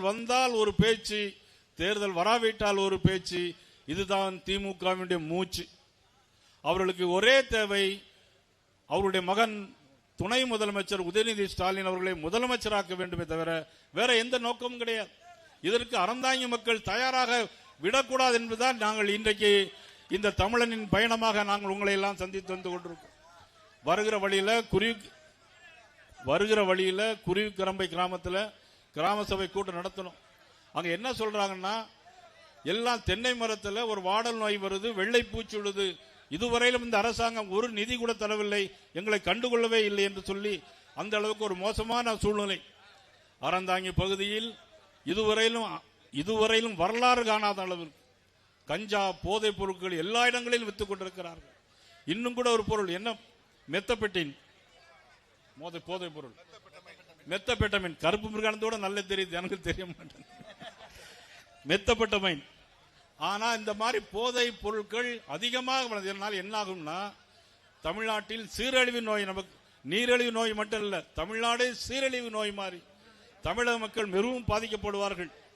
தேர்தல் வந்தால் ஒரு பேச்சு தேர்தல் வராவிட்டால் ஒரு பேச்சு இதுதான் திமுகவினுடைய மூச்சு. அவர்களுக்கு ஒரே தேவை அவருடைய மகன் துணை முதலமைச்சர் உதயநிதி ஸ்டாலின் அவர்களை முதலமைச்சராக்க வேண்டுமே தவிர வேற எந்த நோக்கமும் கிடையாது. இதற்கு அறந்தாங்கி மக்கள் தயாராக விடக்கூடாது என்பதுதான் நாங்கள் இன்றைக்கு இந்த தமிழனின் பயணமாக நாங்கள் உங்களை எல்லாம் சந்தித்து வந்து கொண்டிருக்கோம். வருகிற வழியில குருவி வருகிற வழியில குருவிக்கரம்பை கிராமத்துல கிராம சபை கூட்டம் நடத்தணும். அங்க என்ன சொல்றாங்கன்னா எல்லாம் தென்னை மரத்துல ஒரு வாடல் நோய் வருது வெள்ளை பூச்சி உள்ளது இதுவரையிலும் இந்த அரசாங்கம் ஒரு நிதி கூட தரவில்லை. எங்களை கண்டுகொள்ளவே இல்லை என்று சொல்லி அந்த அளவுக்கு ஒரு மோசமான சூழ்நிலை. அறந்தாங்கி பகுதியில் இதுவரையிலும் இதுவரையிலும் வரலாறு காணாத அளவிற்கு கஞ்சா போதைப் பொருட்கள் எல்லா இடங்களிலும் வித்துக் கொண்டிருக்கிறார்கள். இன்னும் கூட ஒரு பொருள் என்ன? மெத்தப்பெட்டின். மோதை போதைப் பொருள். மெத்தப்பட்ட மீன் கருப்பு மிருகானத்தோட நல்ல தெரியுது எனக்கு தெரிய மாட்டேன் மெத்தப்பட்டமைன். ஆனா இந்த மாதிரி போதை பொருட்கள் அதிகமாக வளர்ந்ததுனால என்ன ஆகும்னா தமிழ்நாட்டில் சீரழிவு நோய் நமக்கு நீரிழிவு நோய் மட்டும் இல்ல தமிழ்நாடு சீரழிவு நோய் மாதிரி தமிழக மக்கள் மிகவும் பாதிக்கப்படுவார்கள்.